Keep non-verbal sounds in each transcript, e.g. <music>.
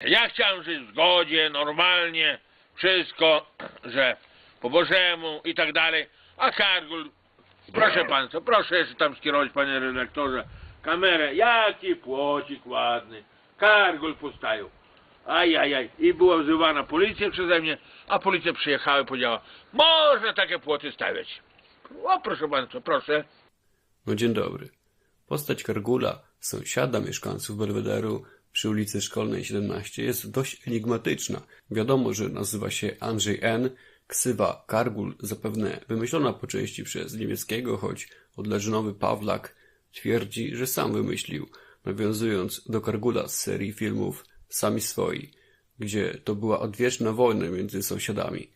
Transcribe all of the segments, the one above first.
Ja chciałem żyć w zgodzie, normalnie, wszystko, <clears throat> że po Bożemu i tak dalej. A Kargul, proszę państwa, proszę jeszcze tam skierować, panie redaktorze, kamerę. Jaki płocik ładny. Kargul postawił. Ajajaj. I była wzywana policja przeze mnie, a policja przyjechała i powiedziała, można takie płoty stawiać. O, proszę państwa, proszę. No dzień dobry. Postać Kargula, sąsiada mieszkańców Belwederu przy ulicy Szkolnej 17 jest dość enigmatyczna. Wiadomo, że nazywa się Andrzej N., ksywa Kargul, zapewne wymyślona po części przez niemieckiego, choć odleżynowy Pawlak twierdzi, że sam wymyślił, nawiązując do Kargula z serii filmów Sami Swoi, gdzie to była odwieczna wojna między sąsiadami.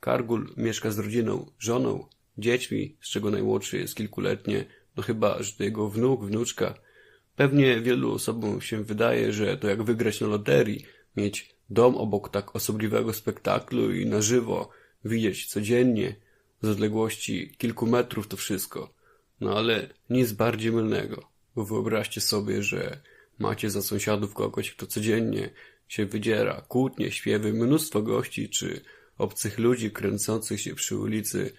Kargul mieszka z rodziną, żoną, dziećmi, z czego najmłodszy jest kilkuletnie, no chyba, że to jego wnuk, wnuczka. Pewnie wielu osobom się wydaje, że to jak wygrać na loterii, mieć dom obok tak osobliwego spektaklu i na żywo widzieć codziennie z odległości kilku metrów to wszystko. No ale nic bardziej mylnego, bo wyobraźcie sobie, że macie za sąsiadów kogoś, kto codziennie się wydziera, kłótnie, śpiewy, mnóstwo gości czy obcych ludzi kręcących się przy ulicy,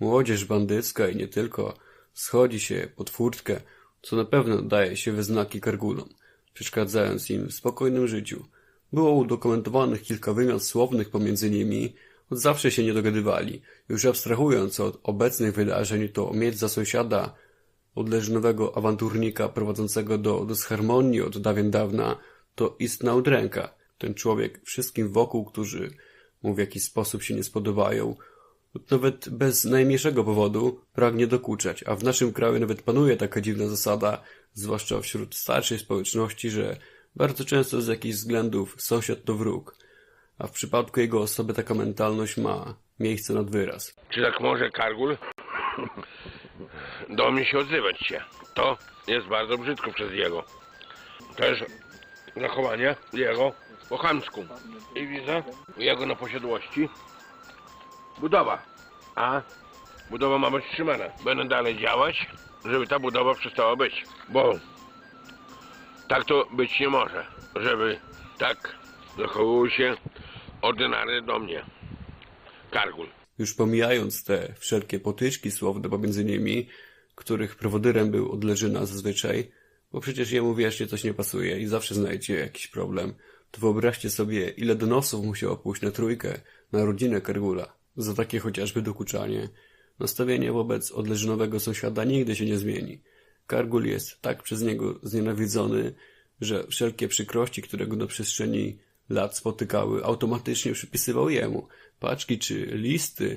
młodzież bandycka i nie tylko, schodzi się pod furtkę, co na pewno daje się we znaki kargulom, przeszkadzając im w spokojnym życiu. Było udokumentowanych kilka wymian słownych pomiędzy nimi, od zawsze się nie dogadywali. Już abstrahując od obecnych wydarzeń, to mieć za sąsiada odleżnowego awanturnika prowadzącego do dysharmonii od dawien dawna, to istna udręka. Ten człowiek wszystkim wokół, którzy mu w jakiś sposób się nie spodobają, nawet bez najmniejszego powodu pragnie dokuczać, a w naszym kraju nawet panuje taka dziwna zasada, zwłaszcza wśród starszej społeczności, że bardzo często z jakichś względów sąsiad to wróg, a w przypadku jego osoby taka mentalność ma miejsce nad wyraz. Czy tak może Kargul do mnie się odzywać się? To jest bardzo brzydko przez jego. Też zachowanie jego po chamsku. I widzę jego na posiadłości budowa. A budowa ma być trzymana. Będę dalej działać, żeby ta budowa przestała być. Bo tak to być nie może. Żeby tak zachowywał się ordynarny do mnie. Kargul. Już pomijając te wszelkie potyczki słowne pomiędzy nimi, których prowodyrem był Odleżyna zazwyczaj, bo przecież jemu wiecznie coś nie pasuje i zawsze znajdzie jakiś problem, to wyobraźcie sobie, ile donosów musiał pójść na trójkę, na rodzinę Kargula, za takie chociażby dokuczanie. Nastawienie wobec odleżynowego sąsiada nigdy się nie zmieni. Kargul jest tak przez niego znienawidzony, że wszelkie przykrości, które go na przestrzeni lat spotykały, automatycznie przypisywał jemu. Paczki czy listy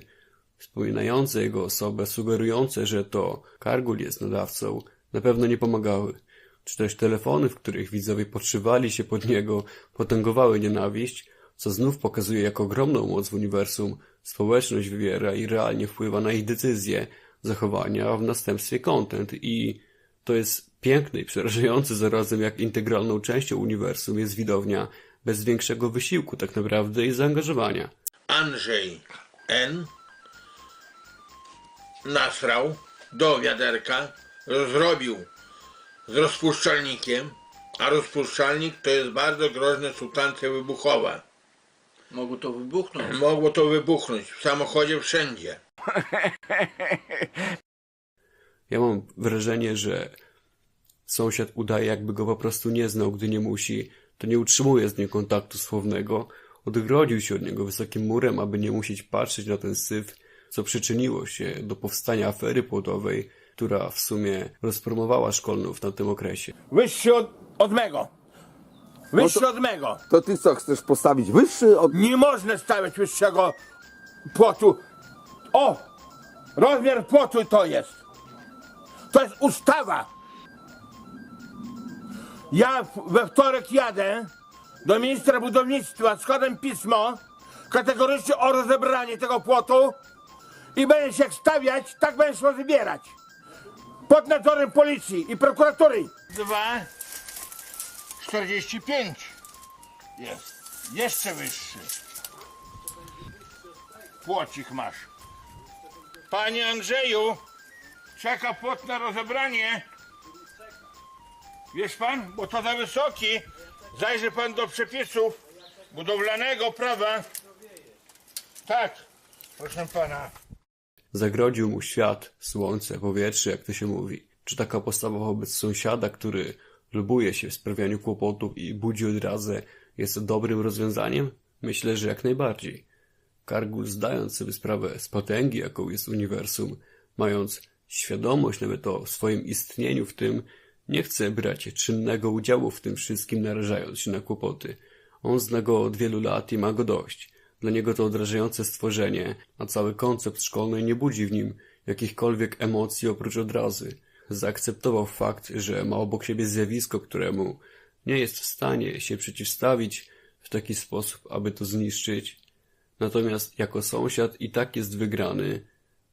wspominające jego osobę, sugerujące, że to Kargul jest nadawcą, na pewno nie pomagały. Czy też telefony, w których widzowie podszywali się pod niego, potęgowały nienawiść, co znów pokazuje, jak ogromną moc w uniwersum społeczność wywiera i realnie wpływa na ich decyzje, zachowania, a w następstwie content i to jest piękne i przerażające zarazem, jak integralną częścią uniwersum jest widownia bez większego wysiłku tak naprawdę i zaangażowania. Andrzej N. nasrał do wiaderka, rozrobił z rozpuszczalnikiem, a rozpuszczalnik to jest bardzo groźna substancja wybuchowa. Mogło to wybuchnąć. <clears throat> Mogło to wybuchnąć w samochodzie wszędzie. <laughs> Ja mam wrażenie, że sąsiad udaje, jakby go po prostu nie znał, gdy nie musi, to nie utrzymuje z nim kontaktu słownego, odgrodził się od niego wysokim murem, aby nie musieć patrzeć na ten syf, co przyczyniło się do powstania afery płodowej, która w sumie rozpromowała szkolnów na tym okresie. Wyższy od, od mego. Wyższy od mego. To ty co, chcesz postawić wyższy od... Nie można stawiać wyższego płotu. O! Rozmiar płotu to jest. To jest ustawa. Ja w- we wtorek jadę do ministra budownictwa, składam pismo kategorycznie o rozebranie tego płotu i będę się stawiać, tak będę szło wybierać. Pod nadzorem policji i prokuratury. Dwa. 45 jest. Jeszcze wyższy. Płocik masz. Panie Andrzeju, czeka płot na rozebranie. Wiesz pan, bo to za wysoki. Zajrzy pan do przepisów. budowlanego prawa. Tak, proszę pana. Zagrodził mu świat, słońce, powietrze, jak to się mówi. Czy taka postawa wobec sąsiada, który lubuje się w sprawianiu kłopotów i budzi odrazę, jest dobrym rozwiązaniem? Myślę, że jak najbardziej. Kargul, zdając sobie sprawę z potęgi, jaką jest uniwersum, mając świadomość nawet o swoim istnieniu w tym, nie chce brać czynnego udziału w tym wszystkim, narażając się na kłopoty. On zna go od wielu lat i ma go dość. Dla niego to odrażające stworzenie, a cały koncept szkolny nie budzi w nim jakichkolwiek emocji oprócz odrazy. Zaakceptował fakt, że ma obok siebie zjawisko, któremu nie jest w stanie się przeciwstawić w taki sposób, aby to zniszczyć. Natomiast jako sąsiad i tak jest wygrany,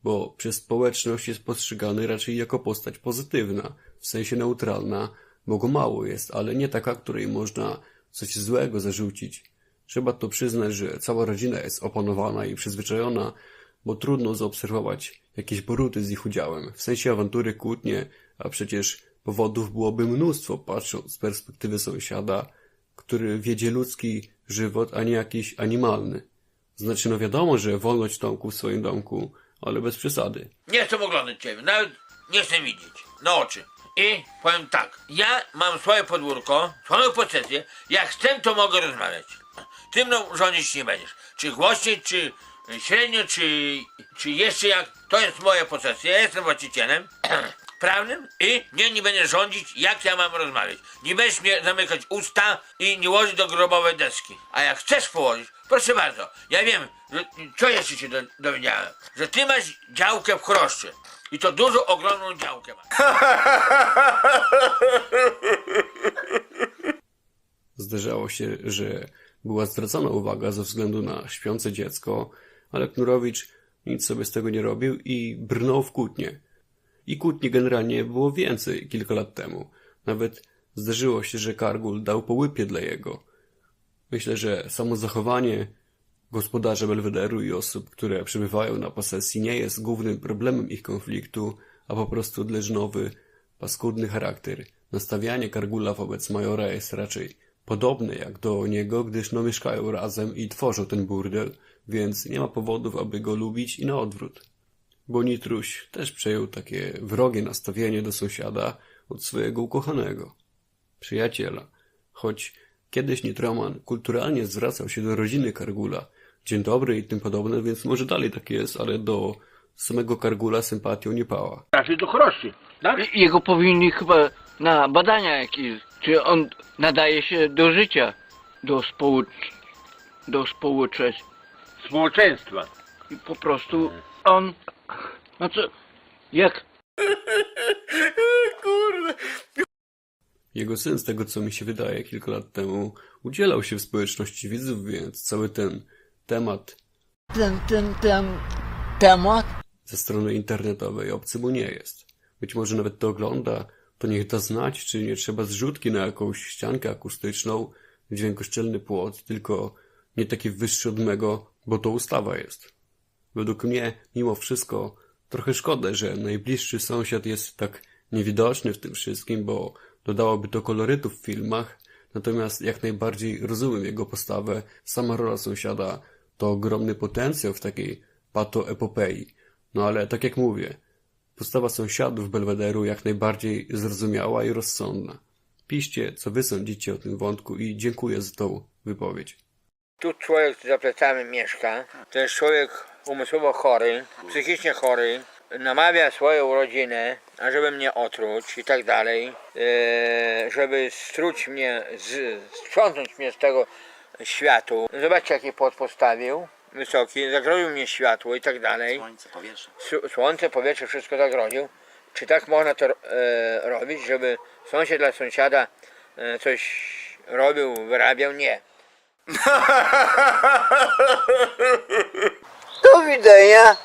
bo przez społeczność jest postrzegany raczej jako postać pozytywna, w sensie neutralna, bo go mało jest, ale nie taka, której można coś złego zarzucić. Trzeba to przyznać, że cała rodzina jest opanowana i przyzwyczajona, bo trudno zaobserwować jakieś boruty z ich udziałem, w sensie awantury, kłótnie, a przecież powodów byłoby mnóstwo, patrząc z perspektywy sąsiada, który wiedzie ludzki żywot, a nie jakiś animalny. Znaczy, no wiadomo, że wolność Tomku w swoim domku, ale bez przesady. Nie chcę oglądać ciebie, nawet nie chcę widzieć. Na oczy. I powiem tak, ja mam swoje podwórko, swoją posesję, jak chcę to mogę rozmawiać. Ty mną rządzić nie będziesz. Czy głośniej, czy średnio, czy, czy jeszcze jak, to jest moja posesja, ja jestem właścicielem <clears throat> prawnym i nie, nie będę rządzić, jak ja mam rozmawiać. Nie będziesz mnie zamykać usta i nie łożyć do grobowej deski. A jak chcesz położyć, proszę bardzo, ja wiem, że, co jeszcze się do, dowiedziałem, że ty masz działkę w chroszczy. I to dużo, ogromną działkę masz. <laughs> Zdarzało się, że była zwracana uwaga ze względu na śpiące dziecko, ale Knurowicz nic sobie z tego nie robił i brnął w kłótnie. I kłótni generalnie było więcej kilka lat temu. Nawet zdarzyło się, że Kargul dał po łypie dla jego. Myślę, że samo zachowanie gospodarza Belwederu i osób, które przebywają na posesji nie jest głównym problemem ich konfliktu, a po prostu dleżnowy, paskudny charakter. Nastawianie Kargula wobec Majora jest raczej podobne jak do niego, gdyż no mieszkają razem i tworzą ten burdel, więc nie ma powodów, aby go lubić i na odwrót. Bo Nitruś też przejął takie wrogie nastawienie do sąsiada od swojego ukochanego, przyjaciela. Choć kiedyś Nitroman kulturalnie zwracał się do rodziny Kargula, dzień dobry i tym podobne, więc może dalej tak jest, ale do samego Kargula sympatią nie pała. Raczej do chroszczy, tak? Jego powinni chyba na badania jakieś, czy on nadaje się do życia, do społecz... do społeczeństwa. Społeczeństwa. I po prostu on, no co, jak <laughs> Jego syn, z tego co mi się wydaje, kilka lat temu udzielał się w społeczności widzów, więc cały ten temat ten, ten, ten temat ze strony internetowej obcy mu nie jest. Być może nawet to ogląda, to niech da znać, czy nie trzeba zrzutki na jakąś ściankę akustyczną, dźwiękoszczelny płot, tylko nie taki wyższy od mego, bo to ustawa jest. Według mnie, mimo wszystko, trochę szkoda, że najbliższy sąsiad jest tak niewidoczny w tym wszystkim, bo dodałoby to kolorytu w filmach, natomiast jak najbardziej rozumiem jego postawę. Sama rola sąsiada to ogromny potencjał w takiej patoepopei. No ale tak jak mówię, postawa sąsiadów Belwederu jak najbardziej zrozumiała i rozsądna. Piszcie, co wy sądzicie o tym wątku i dziękuję za tą wypowiedź. Tu człowiek za plecami mieszka, to jest człowiek umysłowo chory, psychicznie chory, namawia swoją rodzinę, ażeby mnie otruć i tak dalej, e, żeby struć mnie, z, mnie z tego światu. Zobaczcie jaki płot postawił, wysoki, zagroził mnie światło i tak dalej. Słońce, powietrze. Słońce, powietrze, wszystko zagroził. Czy tak można to e, robić, żeby sąsiad dla sąsiada e, coś robił, wyrabiał? Nie. <laughs> do widzenia.